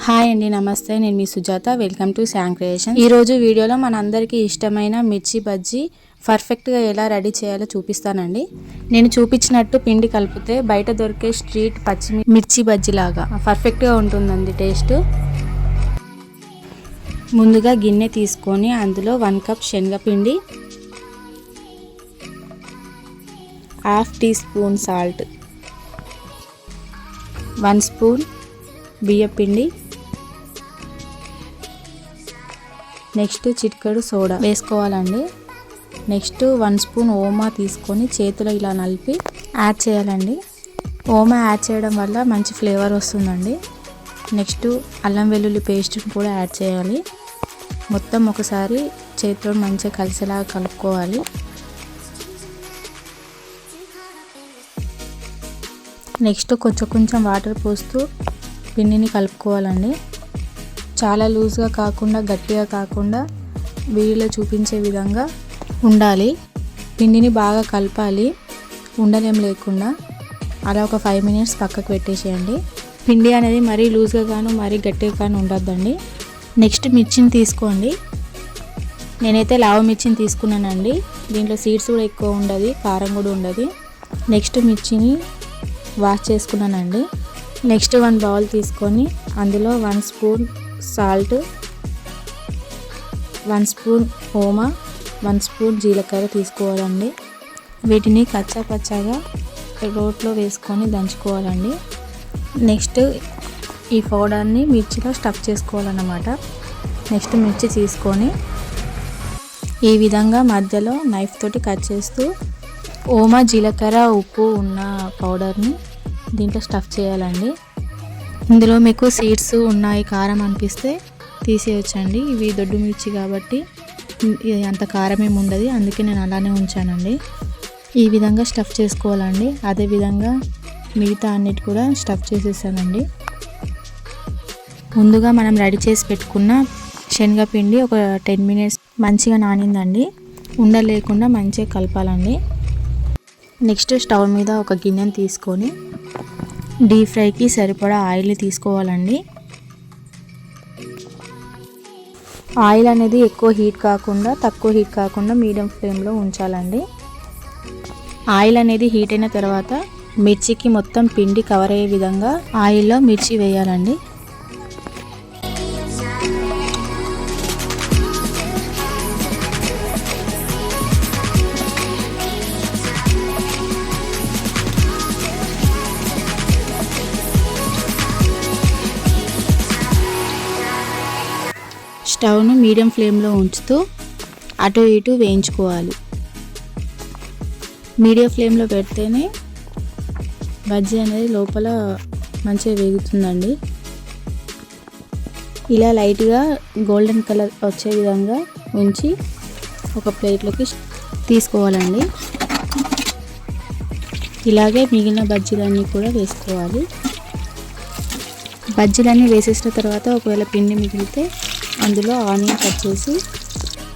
Hi అండి నమస్తే. నేను మీ Sujatha. Welcome to Shang creation ఈరోజు వీడియోలో మనందరికీ ఇష్టమైన మిర్చి బజ్జీ పర్ఫెక్ట్గా ఎలా రెడీ చేయాలో చూపిస్తానండి. నేను చూపించినట్టు పిండి కలిపితే బయట దొరికే స్ట్రీట్ పచ్చి మిర్చి బజ్జీ లాగా పర్ఫెక్ట్గా ఉంటుందండి టేస్ట్. ముందుగా గిన్నె తీసుకొని అందులో వన్ కప్ శనగపిండి half tea spoon salt one spoon బియ్యపిండి నెక్స్ట్ చిటికెడు సోడా వేసుకోవాలండి. నెక్స్ట్ వన్ స్పూన్ ఓమా తీసుకొని చేతిలో ఇలా నలిపి యాడ్ చేయాలండి. ఓమా యాడ్ చేయడం వల్ల మంచి ఫ్లేవర్ వస్తుందండి. నెక్స్ట్ అల్లం వెల్లుల్లి పేస్ట్ని కూడా యాడ్ చేయాలి. మొత్తం ఒకసారి చేతిలో మంచిగా కలిసేలాగా కలుపుకోవాలి. నెక్స్ట్ కొంచెం కొంచెం వాటర్ పోస్తూ పిండిని కలుపుకోవాలండి. చాలా లూజ్గా కాకుండా గట్టిగా కాకుండా వీడియోలో చూపించే విధంగా ఉండాలి. పిండిని బాగా కలపాలి. ఉండలేం లేకుండా అలా ఒక ఫైవ్ మినిట్స్ పక్కకు పెట్టేసేయండి. పిండి అనేది మరీ లూజ్గా కాను మరీ గట్టిగా కాను ఉండొద్దండి. నెక్స్ట్ మిర్చిని తీసుకోండి. నేనైతే లావ మిర్చిని తీసుకున్నానండి. దీంట్లో సీడ్స్ కూడా ఎక్కువ ఉండదు కారం కూడా ఉండదు. నెక్స్ట్ మిర్చిని వాష్ చేసుకున్నానండి. నెక్స్ట్ వన్ బౌల్ తీసుకొని అందులో one spoon salt one spoon ఓమా one spoon జీలకర్ర తీసుకోవాలండి. వీటిని కచ్చా పచ్చాగా రోట్లో వేసుకొని దంచుకోవాలండి. నెక్స్ట్ ఈ పౌడర్ని మిర్చిలో స్టఫ్ చేసుకోవాలన్నమాట. నెక్స్ట్ మిర్చి తీసుకొని ఈ విధంగా మధ్యలో నైఫ్ తోటి కట్ చేస్తూ ఓమా జీలకర్ర ఉప్పు ఉన్న పౌడర్ని దీంట్లో స్టఫ్ చేయాలండి. ఇందులో మీకు సీడ్స్ ఉన్నాయి కారం అనిపిస్తే తీసేయచ్చండి. ఇవి దొడ్డు మిర్చి కాబట్టి అంత కారం ఏమి ఉండదు. అందుకే నేను అలానే ఉంచానండి. ఈ విధంగా స్టఫ్ చేసుకోవాలండి. అదేవిధంగా మిగతా అన్నిటి కూడా స్టఫ్ చేసేసానండి. ముందుగా మనం రెడీ చేసి పెట్టుకున్న శనగపిండి ఒక టెన్ మినిట్స్ మంచిగా నానిందండి. ఉండలేకుండా మంచిగా కలపాలండి. నెక్స్ట్ స్టవ్ మీద ఒక గిన్నెను తీసుకొని డీప్ ఫ్రైకి సరిపడా ఆయిల్ తీసుకోవాలండి. ఆయిల్ అనేది ఎక్కువ హీట్ కాకుండా తక్కువ హీట్ కాకుండా మీడియం ఫ్లేమ్లో ఉంచాలండి. ఆయిల్ అనేది హీట్ అయిన తర్వాత మిర్చికి మొత్తం పిండి కవర్ అయ్యే విధంగా ఆయిల్లో మిర్చి వేయాలండి. స్టవ్ను మీడియం ఫ్లేమ్లో ఉంచుతూ అటు ఇటు వేయించుకోవాలి. మీడియం ఫ్లేమ్లో పెడితేనే బజ్జీ అనేది లోపల మంచిగా వేగుతుందండి. ఇలా లైట్గా గోల్డెన్ కలర్ వచ్చే విధంగా ఉంచి ఒక ప్లేట్లోకి తీసుకోవాలండి. ఇలాగే మిగిలిన బజ్జీలన్నీ కూడా వేసుకోవాలి. బజ్జీలన్నీ వేసేసిన తర్వాత ఒకవేళ పిండి మిగిలితే అందులో ఆనియన్ కట్ చేసి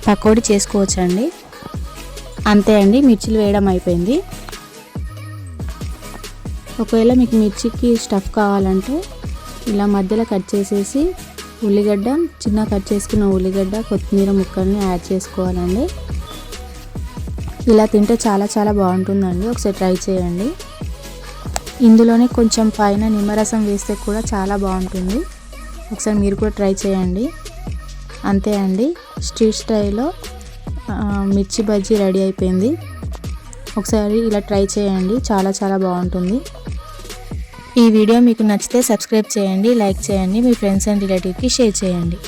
పకోడీ చేసుకోవచ్చండి. అంతే అండి మిర్చిలు వేయడం అయిపోయింది. ఒకవేళ మీకు మిర్చికి స్టఫ్ కావాలంటే ఇలా మధ్యలో కట్ చేసేసి ఉల్లిగడ్డ చిన్న కట్ చేసుకున్న ఉల్లిగడ్డ కొత్తిమీర ముక్కల్ని యాడ్ చేసుకోవాలండి. ఇలా తింటే చాలా చాలా బాగుంటుందండి ఒకసారి ట్రై చేయండి. ఇందులోనే కొంచెం పైన నిమ్మరసం వేస్తే కూడా చాలా బాగుంటుంది. ఒకసారి మీరు కూడా ట్రై చేయండి. అంతే అండి. స్ట్రీట్ స్టైల్లో మిర్చి బజ్జీ రెడీ అయిపోయింది. ఒకసారి ఇలా ట్రై చేయండి. చాలా చాలా బాగుంటుంది. ఈ వీడియో మీకు నచ్చితే సబ్స్క్రైబ్ చేయండి లైక్ చేయండి మీ ఫ్రెండ్స్ అండ్ రిలేటివ్కి షేర్ చేయండి.